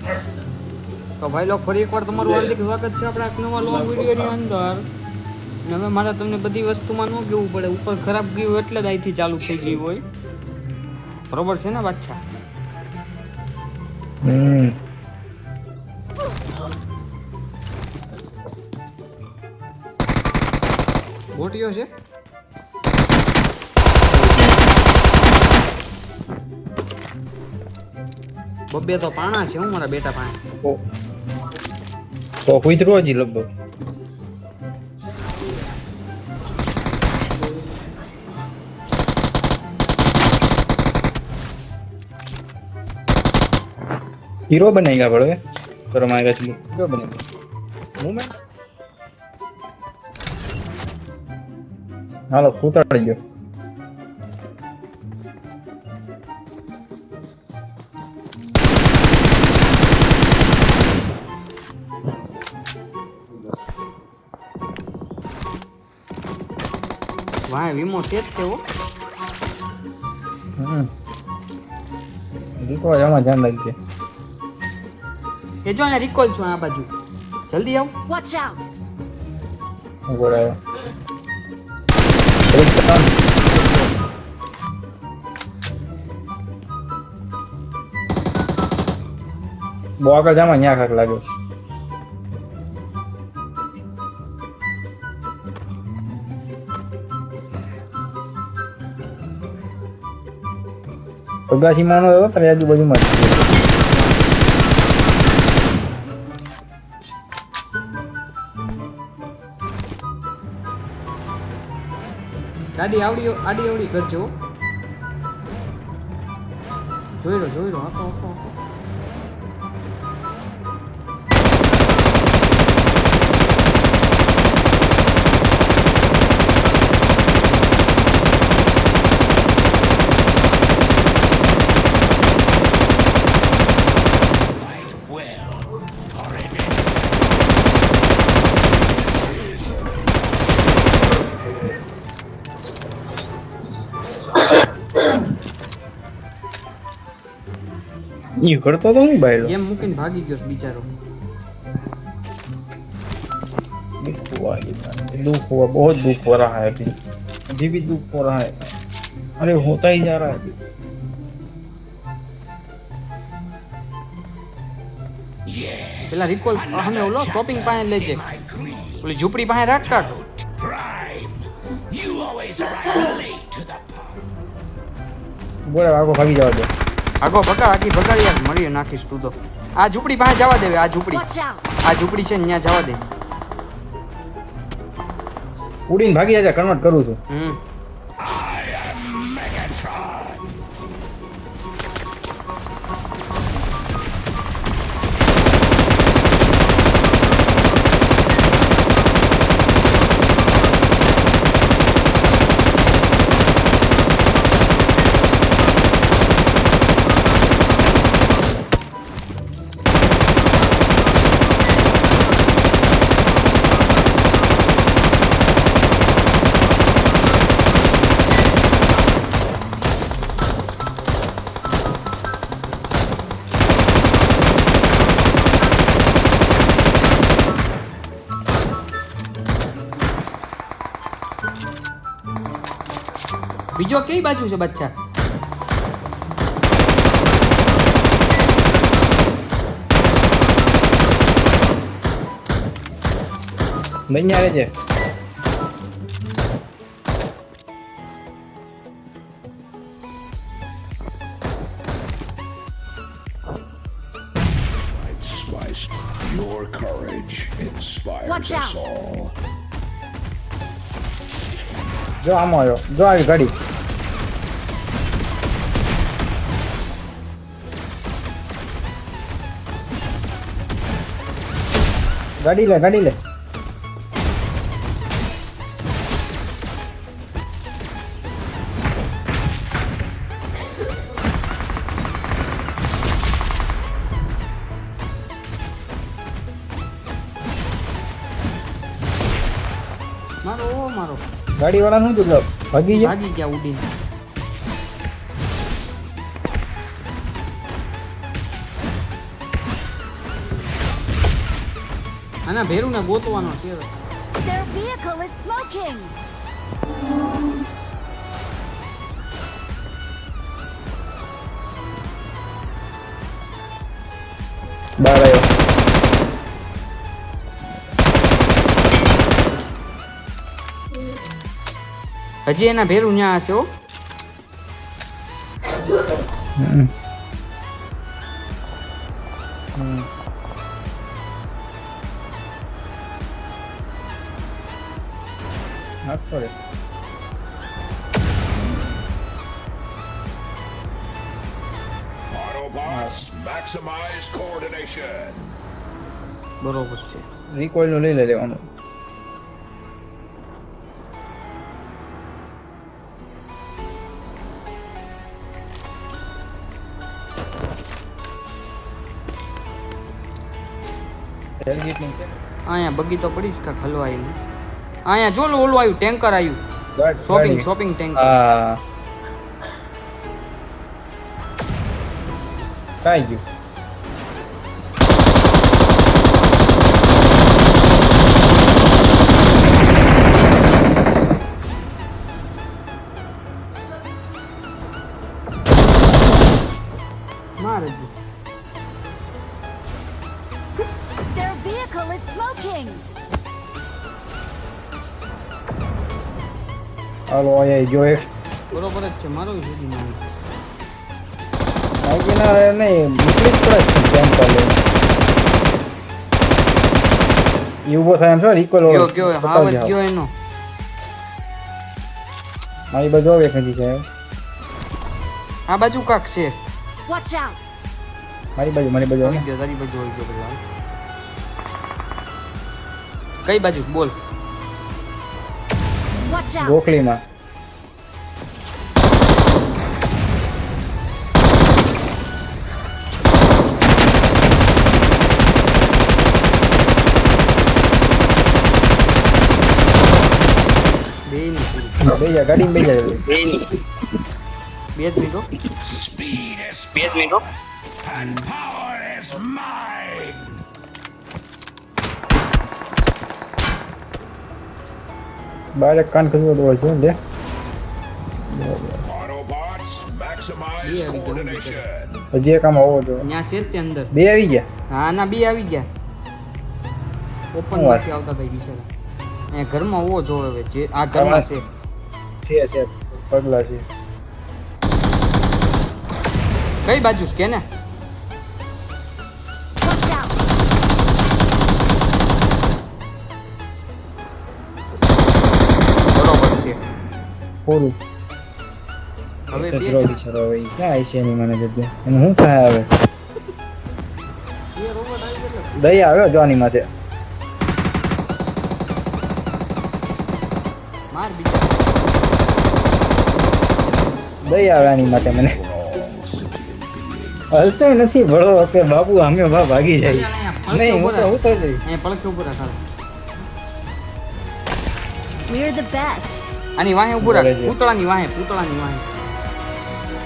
તો ભાઈ લોકો ફરી એકવાર તમારું હાર્દિક સ્વાગત છે આપણે એક નવા લોંગ વિડીયોની અંદર. ને હવે મારે તમને બધી વસ્તુમાં ન કહેવું પડે. ઉપર ખરાબ ગયું એટલે જ અહીંથી ચાલુ થઈ ગયું હોય. બરોબર છે ને બાચ્છા ગોટીઓ છે? બબ્બે તો પાણા છે હું મારા બેટા પાસે તો તો કૂતરો હજી લગભગ હીરો બનાવી ગયા પડે કરો મારે હીરો બનાવી મુમેન્ટ હાલો કૂતાડી ગયો વાહ વીમો છે જ તેવો. રિકોલ એમાં ધ્યાન રાખજે. એ જો અહીંયા રિકોલ છું આ બાજુ. જલ્દી આવ. વોચ આઉટ ઊભો આવ્યો બો બહુ આગળ જામાં ન્યા ખાક લાગે છે. અગાસીમાં નો તારી આજુબાજુમાં જ છે. ગાડી આવડી આડી આવડી કરજો. જોઈ લો જોઈ લો હાકો હાકો હાકો. ઈ કરતો તો નહીં બાયલો ગેમ મૂકીને ભાગી ગયો છે બિચારો दुख हुआ ये दुख हुआ बहुत दुख हो रहा है अभी अभी भी दुख हो रहा है अरे होता ही जा रहा है પેલા રિકોલ અમે ઓલો શોપિંગ પાસે લેજે ઓલી ઝૂંપડી પાસે રાખતા બોલે આગો ભાગી જવા દે આગો ભગાડ આખી ભગાડી યાર મળી નાખીશ તું તો. આ ઝૂંપડી પાસે જવા દેવે આ ઝૂંપડી. આ ઝૂંપડી છે ને ત્યાં જવા દે. ઉડીને ભાગી જાય કન્વર્ટ કરું છું. હમ. બીજો કઈ બાજુ છે બચ્ચા નહીં આવે છે Your courage inspires Watch us out. all. જો આમાં આવ્યો જો આવી ગાડી ગાડી લે ગાડી લે. મારો મારો. ગાડી વાળા શું થયું ભાગી ગયા. ભાગી ગયા ઉડીને. આના ભેરુને ગોતવાનો છે. Their vehicle is smoking. બહાર આવ્યો હજી એના ભેરું ન્યા હશે હો. Autobots, maximize coordination. બરોબર છે રિકોઇલનું લઈ લે લેવાનું અહીંયા બગી તો પડી જ કાંક હલવાયેલું અહીંયા જો ઓલું આવ્યું ટેન્કર આવ્યું. Shopping shopping tanker. Thank you. Their vehicle is smoking. Hello, I am Joe. What bora, te chamaram. આગીના નહીં નીકળી જ પડે છે કેમ ચાલે. ઊભો થાય એમ છો recoil વાળો. ગયો હાવ. ગયો એનો. મારી બાજુ આવે એક છે. આ બાજુ કાક છે. Watch out. મારી બાજુ મારી બાજુ આવી. ગયો તારી બાજુ આવી ગયો પેલા કઈ બાજુ? બોલ. Watch out. ગોખલીમાં. ની પૂરી બે જા ગાડીમાં બે જા બે જ મિનિટો Speed is બે જ મિનિટો and power is mine. બહાર એક કાન ખસવો તો છે લે Autobots, maximize Yeah, we don't coordination. હજી એક આમ હોવો જોઈએ ત્યાં છે જ તે અંદર બે આવી ગયા હા ના બે આવી ગયા ઓપન શું વાત? માંથી આવતા હતા ઈ બિચારા અહીંયા ઘરમાં હોવો જોવે હવે જે આ ઘરમાં છે છે છે પગલા છે. કઈ બાજુ છે કે ને પૂરું. હવે કચરો બિચારો હવે ક્યાં છે એની મને જગ્યા? એનું શું થાય હવે. દયા આવ્યો જો આની માથે. દયા આવે માટે મને. હલતો નથી ભળો કે બાપુ અમે બા ભાગી જાય. નહીં હું તો હું તો જઈશ. પડખે ઊભો રાખ We're the best. આની વાહે ઊભો રાખ. પૂતળાની વાહે પૂતળાની વાહે.